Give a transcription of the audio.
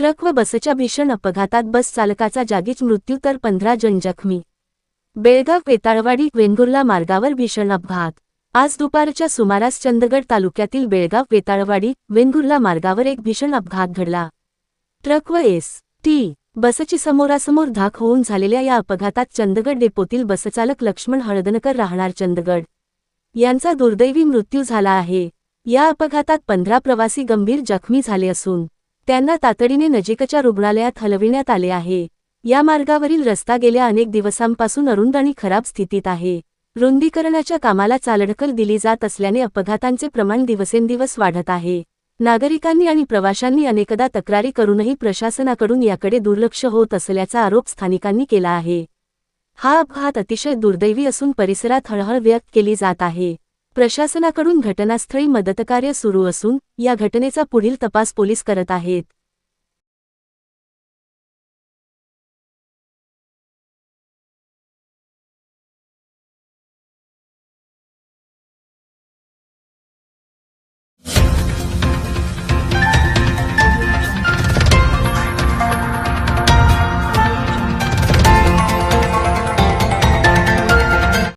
Truck व बसच्या भीषण अपघातात बस चालकाचा जागीच मृत्यू तर पंधरा जण जखमी. बेळगाव वेताळवाडी वेंगुर्ला मार्गावर भीषण अपघात. आज दुपारच्या सुमारास चंदगड तालुक्यातील बेळगाव वेताळवाडी वेंगुर्ला मार्गावर एक भीषण अपघात घडला. ट्रक व एस. टी. बसची समोरासमोर धाक होऊन झालेल्या या अपघातात चंदगड डेपोतील बसचालक लक्ष्मण हळदनकर राहणार चंदगड. यांचा दुर्दैवी मृत्यू झाला आहे. या अपघातात पंधरा प्रवासी गंभीर जखमी झाले असून त्यांना तातडीने नजीकच्या रुग्णालयात हलविण्यात आले आहे. या मार्गावरील रस्ता गेल्या अनेक दिवसांपासून अरुंद आणि खराब स्थितीत आहे. रुंदीकरणाच्या कामाला चालढकल दिली जात असल्याने अपघातांचे प्रमाण दिवसेंदिवस वाढत आहे. नागरिकांनी आणि प्रवाशांनी अनेकदा तक्रारी करूनही प्रशासनाकडून याकडे दुर्लक्ष होत असल्याचा आरोप स्थानिकांनी केला आहे. हा अपघात अतिशय दुर्दैवी असून परिसरात हळहळ व्यक्त केली जात आहे. प्रशासनाकडून घटनास्थळी मदतकार्य सुरू असून या घटनेचा पुढील तपास पोलीस करत आहेत.